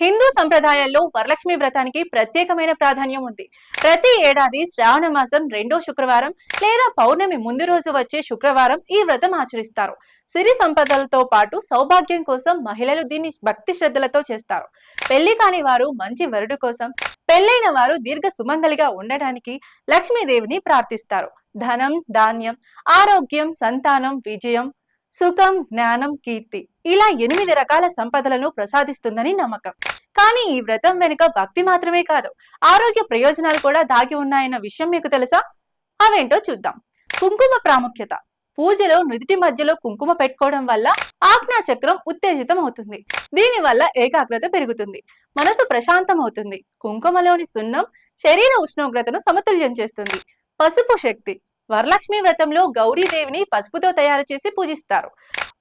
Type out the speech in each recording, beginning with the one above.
హిందూ సంప్రదాయాల్లో వరలక్ష్మి వ్రతానికి ప్రత్యేకమైన ప్రాధాన్యం ఉంది. ప్రతి ఏడాది శ్రావణ మాసం రెండో శుక్రవారం లేదా పౌర్ణమి ముందు రోజు వచ్చే శుక్రవారం ఈ వ్రతం ఆచరిస్తారు. సిరి సంపదలతో పాటు సౌభాగ్యం కోసం మహిళలు దీన్ని భక్తి శ్రద్ధలతో చేస్తారు. పెళ్ళి కాని వారు మంచి వరుడు కోసం పెళ్ళైన వారు దీర్ఘ సుమంగలిగా ఉండడానికి లక్ష్మీదేవిని ప్రార్థిస్తారు. ధనం ధాన్యం ఆరోగ్యం సంతానం విజయం సుఖం జ్ఞానం కీర్తి ఇలా ఎనిమిది రకాల సంపదలను ప్రసాదిస్తుందని నమ్మకం. కానీ ఈ వ్రతం వెనుక భక్తి మాత్రమే కాదు ఆరోగ్య ప్రయోజనాలు కూడా దాగి ఉన్నాయన్న విషయం మీకు తెలుసా? అవేంటో చూద్దాం. కుంకుమ ప్రాముఖ్యత. పూజలో నుదిటి మధ్యలో కుంకుమ పెట్టుకోవడం వల్ల ఆజ్ఞా చక్రం ఉత్తేజితం అవుతుంది దీని వల్ల ఏకాగ్రత పెరుగుతుంది. మనసు ప్రశాంతం అవుతుంది కుంకుమలోని సున్నం శరీర ఉష్ణోగ్రతను సమతుల్యం చేస్తుంది. పసుపు శక్తి. వరలక్ష్మి వ్రతంలో గౌరీదేవిని పసుపుతో తయారు చేసి పూజిస్తారు.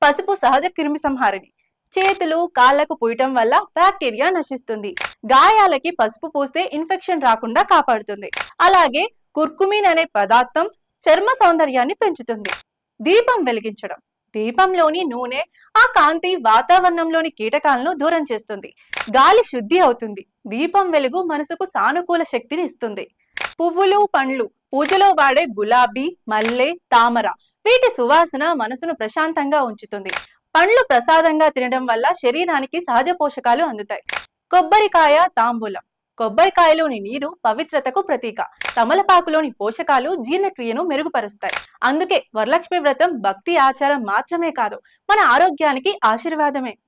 పసుపు సహజ క్రిమి సంహారిణి. చేతులు కాళ్ళకు పూయటం వల్ల బ్యాక్టీరియా నశిస్తుంది. గాయాలకి పసుపు పూస్తే ఇన్ఫెక్షన్ రాకుండా కాపాడుతుంది. అలాగే కుర్కుమిన్ అనే పదార్థం చర్మ సౌందర్యాన్ని పెంచుతుంది. దీపం వెలిగించడం. దీపంలోని నూనె ఆ కాంతి వాతావరణంలోని కీటకాలను దూరం చేస్తుంది. గాలి శుద్ధి అవుతుంది. దీపం వెలుగు మనసుకు సానుకూల శక్తిని ఇస్తుంది. పువ్వులు పండ్లు. పూజలో వాడే గులాబీ మల్లె తామర. వీటి సువాసన మనసును ప్రశాంతంగా ఉంచుతుంది. పండ్లు ప్రసాదంగా తినడం వల్ల శరీరానికి సహజ పోషకాలు అందుతాయి. కొబ్బరికాయ తాంబూలం. కొబ్బరికాయలోని నీరు పవిత్రతకు ప్రతీక. తమలపాకులోని పోషకాలు జీర్ణక్రియను మెరుగుపరుస్తాయి. అందుకే వరలక్ష్మి వ్రతం భక్తి ఆచారం మాత్రమే కాదు మన ఆరోగ్యానికి ఆశీర్వాదమే.